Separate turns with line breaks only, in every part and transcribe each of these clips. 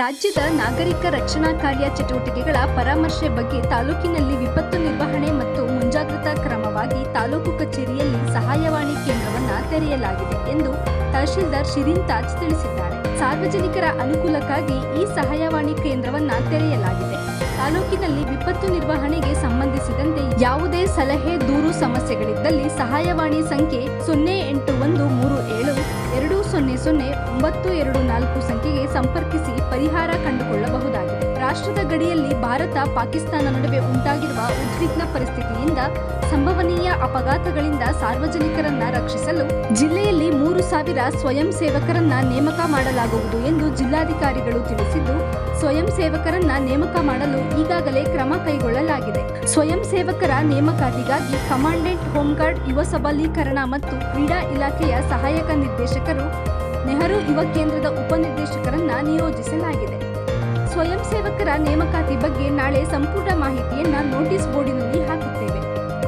ರಾಜ್ಯದ ನಾಗರಿಕ ರಕ್ಷಣಾ ಕಾರ್ಯ ಚಟುವಟಿಕೆಗಳ ಪರಾಮರ್ಶೆ ಬಗ್ಗೆ ತಾಲೂಕಿನಲ್ಲಿ ವಿಪತ್ತು ನಿರ್ವಹಣೆ ಮತ್ತು ಮುಂಜಾಗ್ರತಾ ಕ್ರಮವಾಗಿ ತಾಲೂಕು ಕಚೇರಿಯಲ್ಲಿ ಸಹಾಯವಾಣಿ ಕೇಂದ್ರವನ್ನು ತೆರೆಯಲಾಗಿದೆ ಎಂದು ತಹಶೀಲ್ದಾರ್ ಶಿರೀನ್ ತಾಜ್ ತಿಳಿಸಿದ್ದಾರೆ. ಸಾರ್ವಜನಿಕರ ಅನುಕೂಲಕ್ಕಾಗಿ ಈ ಸಹಾಯವಾಣಿ ಕೇಂದ್ರವನ್ನು ತೆರೆಯಲಾಗಿದೆ. ತಾಲೂಕಿನಲ್ಲಿ ವಿಪತ್ತು ನಿರ್ವಹಣೆಗೆ ಸಂಬಂಧಿಸಿದಂತೆ ಯಾವುದೇ ಸಲಹೆ, ದೂರು ಸಮಸ್ಯೆಗಳಿದ್ದಲ್ಲಿ ಸಹಾಯವಾಣಿ ಸಂಖ್ಯೆ ಸೊನ್ನೆ ಎಂಟು ಒಂದು ಮೂರು ಏಳು ಎರಡು ಸೊನ್ನೆ ಸೊನ್ನೆ ಒಂಬತ್ತು ಎರಡು ನಾಲ್ಕು ಸಂಖ್ಯೆಗೆ ಸಂಪರ್ಕಿಸಿ ಪರಿಹಾರ ಕಂಡುಕೊಳ್ಳಬಹುದಾಗಿದೆ. ರಾಷ್ಟ್ರದ ಗಡಿಯಲ್ಲಿ ಭಾರತ ಪಾಕಿಸ್ತಾನ ನಡುವೆ ಉಂಟಾಗಿರುವ ಉದ್ವಿಗ್ನ ಪರಿಸ್ಥಿತಿಯಿಂದ ಸಂಭವನೀಯ ಅಪಘಾತಗಳಿಂದ ಸಾರ್ವಜನಿಕರನ್ನ ರಕ್ಷಿಸಲು ಜಿಲ್ಲೆಯಲ್ಲಿ ಮೂರು ಸಾವಿರ ಸ್ವಯಂ ಸೇವಕರನ್ನ ನೇಮಕ ಮಾಡಲಾಗುವುದು ಎಂದು ಜಿಲ್ಲಾಧಿಕಾರಿಗಳು ತಿಳಿಸಿದ್ದು, ಸ್ವಯಂ ಸೇವಕರನ್ನ ನೇಮಕ ಮಾಡಲು ಈಗಾಗಲೇ ಕ್ರಮ ಕೈಗೊಳ್ಳಲಾಗಿದೆ. ಸ್ವಯಂ ಸೇವಕರ ನೇಮಕಾತಿಗಾಗಿ ಕಮಾಂಡೆಂಟ್, ಹೋಂಗಾರ್ಡ್, ಯುವ ಸಬಲೀಕರಣ ಮತ್ತು ಕ್ರೀಡಾ ಇಲಾಖೆಯ ಸಹಾಯಕ ನಿರ್ದೇಶಕರು, ನೆಹರು ಯುವ ಕೇಂದ್ರದ ಉಪನಿರ್ದೇಶಕರನ್ನ ನಿಯೋಜಿಸಲಾಗಿದೆ. ಸ್ವಯಂ ಸೇವಕರ ನೇಮಕಾತಿ ಬಗ್ಗೆ ನಾಳೆ ಸಂಪೂರ್ಣ ಮಾಹಿತಿಯನ್ನ ನೋಟಿಸ್ ಬೋರ್ಡಿನಲ್ಲಿ ಹಾಕುತ್ತೇವೆ.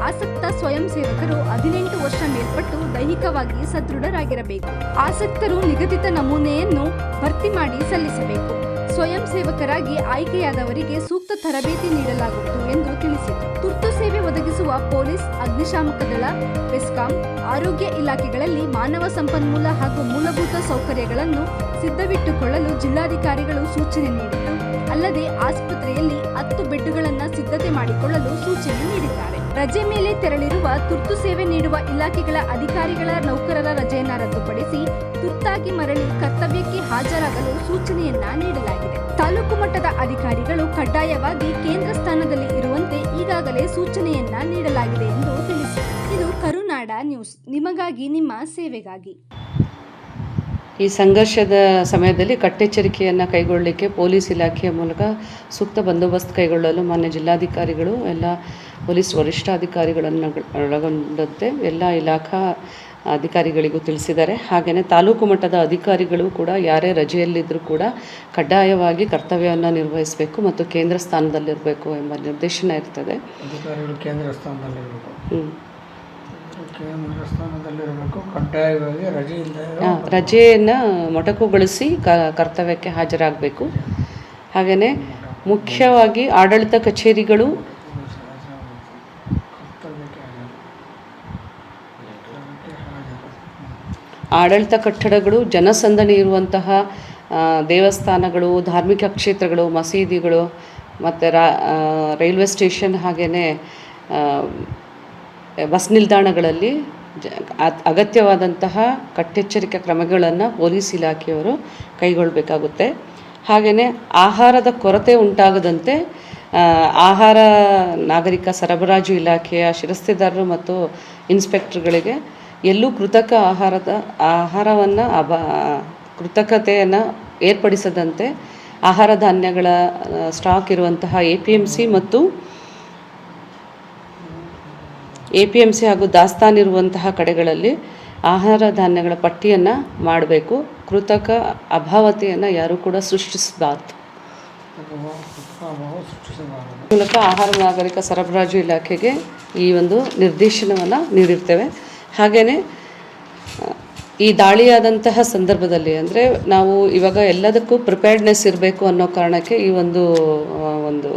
ಆಸಕ್ತ ಸ್ವಯಂ ಸೇವಕರು ಹದಿನೆಂಟು ವರ್ಷ ಮೇಲ್ಪಟ್ಟು ದೈಹಿಕವಾಗಿ ಸದೃಢರಾಗಿರಬೇಕು. ಆಸಕ್ತರು ನಿಗದಿತ ನಮೂನೆಯನ್ನು ಭರ್ತಿ ಮಾಡಿ ಸಲ್ಲಿಸಬೇಕು. ಸ್ವಯಂ ಸೇವಕರಾಗಿ ಆಯ್ಕೆಯಾದವರಿಗೆ ಸೂಕ್ತ ತರಬೇತಿ ನೀಡಲಾಗುವುದು ಎಂದು ತಿಳಿಸಿದರು. ತುರ್ತು ಸೇವೆ ಒದಗಿಸುವ ಪೊಲೀಸ್, ಅಗ್ನಿಶಾಮಕ ದಳ, ಬೆಸ್ಕಾಂ, ಆರೋಗ್ಯ ಇಲಾಖೆಗಳಲ್ಲಿ ಮಾನವ ಸಂಪನ್ಮೂಲ ಹಾಗೂ ಮೂಲಭೂತ ಸೌಕರ್ಯಗಳನ್ನು ಸಿದ್ಧವಿಟ್ಟುಕೊಳ್ಳಲು ಜಿಲ್ಲಾಧಿಕಾರಿಗಳು ಸೂಚನೆ ನೀಡಿದ್ದು ಅಲ್ಲದೆ ಆಸ್ಪತ್ರೆಯಲ್ಲಿ ಹತ್ತು ಬೆಡ್ಗಳನ್ನು ಸಿದ್ಧತೆ ಮಾಡಿಕೊಳ್ಳಲು ಸೂಚನೆ ನೀಡಿದ್ದಾರೆ. ರಜೆ ಮೇಲೆ ತೆರಳಿರುವ ತುರ್ತು ಸೇವೆ ನೀಡುವ ಇಲಾಖೆಗಳ ಅಧಿಕಾರಿಗಳ ನೌಕರರ ರಜೆಯನ್ನ ರದ್ದುಪಡಿಸಿ ತುರ್ತಾಗಿ ಮರಳಿ ಕರ್ತವ್ಯಕ್ಕೆ ಹಾಜರಾಗಲು ಸೂಚನೆಯನ್ನ ನೀಡಲಾಗಿದೆ. ತಾಲೂಕು ಮಟ್ಟದ ಅಧಿಕಾರಿಗಳು ಕಡ್ಡಾಯವಾಗಿ ಕೇಂದ್ರ ಸ್ಥಾನದಲ್ಲಿ ಇರುವಂತೆ ಈಗಾಗಲೇ ಸೂಚನೆಯನ್ನ ನೀಡಲಾಗಿದೆ ಎಂದು ತಿಳಿಸಿದರು ಇದು ಕರುನಾಡ ನ್ಯೂಸ್. ನಿಮಗಾಗಿ ನಿಮ್ಮ ಸೇವೆಗಾಗಿ.
ಈ ಸಂಘರ್ಷದ ಸಮಯದಲ್ಲಿ ಕಟ್ಟೆಚ್ಚರಿಕೆಯನ್ನು ಕೈಗೊಳ್ಳಲಿಕ್ಕೆ ಪೊಲೀಸ್ ಇಲಾಖೆಯ ಮೂಲಕ ಸೂಕ್ತ ಬಂದೋಬಸ್ತ್ ಕೈಗೊಳ್ಳಲು ಮಾನ್ಯ ಜಿಲ್ಲಾಧಿಕಾರಿಗಳು ಎಲ್ಲ ಪೊಲೀಸ್ ವರಿಷ್ಠಾಧಿಕಾರಿಗಳನ್ನು ಒಳಗೊಂಡಂತೆ ಎಲ್ಲ ಇಲಾಖಾ ಅಧಿಕಾರಿಗಳಿಗೂ ತಿಳಿಸಿದ್ದಾರೆ. ಹಾಗೆಯೇ ತಾಲೂಕು ಮಟ್ಟದ ಅಧಿಕಾರಿಗಳು ಕೂಡ ಯಾರೇ ರಜೆಯಲ್ಲಿದ್ದರೂ ಕೂಡ ಕಡ್ಡಾಯವಾಗಿ ಕರ್ತವ್ಯವನ್ನು ನಿರ್ವಹಿಸಬೇಕು ಮತ್ತು ಕೇಂದ್ರ ಸ್ಥಾನದಲ್ಲಿರಬೇಕು ಎಂಬ ನಿರ್ದೇಶನ ಇರ್ತದೆ.
ಅಧಿಕಾರಿಗಳು ಕೇಂದ್ರ ಸ್ಥಾನದಲ್ಲಿರಬೇಕು.
ಹ್ಮ್. ರಜೆಯನ್ನು ಮೊಟಕುಗೊಳಿಸಿ ಕರ್ತವ್ಯಕ್ಕೆ ಹಾಜರಾಗಬೇಕು ಹಾಗೆಯೇ ಮುಖ್ಯವಾಗಿ ಆಡಳಿತ ಕಚೇರಿಗಳು. ಆಡಳಿತ ಕಟ್ಟಡಗಳು, ಜನಸಂದಣಿ ಇರುವಂತಹ ದೇವಸ್ಥಾನಗಳು, ಧಾರ್ಮಿಕ ಕ್ಷೇತ್ರಗಳು, ಮಸೀದಿಗಳು, ಮತ್ತು ರೈಲ್ವೆ ಸ್ಟೇಷನ್ ಹಾಗೆಯೇ ಬಸ್ ನಿಲ್ದಾಣಗಳಲ್ಲಿ ಜ ಅಗತ್ಯವಾದಂತಹ ಕಟ್ಟೆಚ್ಚರಿಕೆ ಕ್ರಮಗಳನ್ನು ಪೊಲೀಸ್ ಇಲಾಖೆಯವರು ಕೈಗೊಳ್ಳಬೇಕಾಗುತ್ತೆ ಹಾಗೆಯೇ ಆಹಾರದ ಕೊರತೆ ಉಂಟಾಗದಂತೆ ಆಹಾರ ನಾಗರಿಕ ಸರಬರಾಜು ಇಲಾಖೆಯ ಶಿರಸ್ತೆದಾರರು ಮತ್ತು ಇನ್ಸ್ಪೆಕ್ಟರ್ಗಳಿಗೆ ಎಲ್ಲೂ ಕೃತಕ ಆಹಾರದ, ಆಹಾರವನ್ನು ಅಬ ಕೃತಕತೆಯನ್ನು ಏರ್ಪಡಿಸದಂತೆ ಆಹಾರ ಧಾನ್ಯಗಳ ಸ್ಟಾಕ್ ಇರುವಂತಹ ಎ ಪಿ ಎಂ ಸಿ ಮತ್ತು ಎ ಪಿ ಎಂ ಸಿ ಹಾಗೂ ದಾಸ್ತಾನಿರುವಂತಹ ಕಡೆಗಳಲ್ಲಿ ಆಹಾರ ಧಾನ್ಯಗಳ ಪಟ್ಟಿಯನ್ನು ಮಾಡಬೇಕು. ಕೃತಕ ಅಭಾವತೆಯನ್ನು ಯಾರೂ ಕೂಡ ಸೃಷ್ಟಿಸಬಾರ್ದು. ಮೂಲಕ ಆಹಾರ ನಾಗರಿಕ ಸರಬರಾಜು ಇಲಾಖೆಗೆ ಈ ಒಂದು ನಿರ್ದೇಶನವನ್ನು ನೀಡಿರ್ತೇವೆ. ಹಾಗೆಯೇ ಈ ದಾಳಿಯಾದಂತಹ ಸಂದರ್ಭದಲ್ಲಿ ಅಂದರೆ ನಾವು ಇವಾಗ ಎಲ್ಲದಕ್ಕೂ ಪ್ರಿಪೇರ್ಡ್ನೆಸ್ ಇರಬೇಕು ಅನ್ನೋ ಕಾರಣಕ್ಕೆ ಈ ಒಂದು ಒಂದು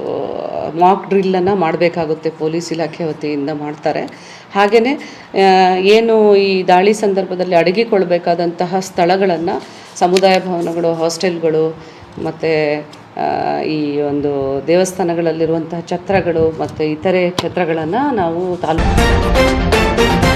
ಮಾಕ್ ಡ್ರಿಲ್ಲನ್ನು ಮಾಡಬೇಕಾಗುತ್ತೆ ಪೊಲೀಸ್ ಇಲಾಖೆ ವತಿಯಿಂದ ಮಾಡ್ತಾರೆ. ಹಾಗೆಯೇ ಏನು ಈ ದಾಳಿ ಸಂದರ್ಭದಲ್ಲಿ ಅಡಗಿಕೊಳ್ಳಬೇಕಾದಂತಹ ಸ್ಥಳಗಳನ್ನು ಸಮುದಾಯ ಭವನಗಳು, ಹಾಸ್ಟೆಲ್ಗಳು, ಮತ್ತು ಈ ಒಂದು ದೇವಸ್ಥಾನಗಳಲ್ಲಿರುವಂತಹ ಛತ್ರಗಳು ಮತ್ತು ಇತರೆ ಛತ್ರಗಳನ್ನು ನಾವು ತಾಲೂಕು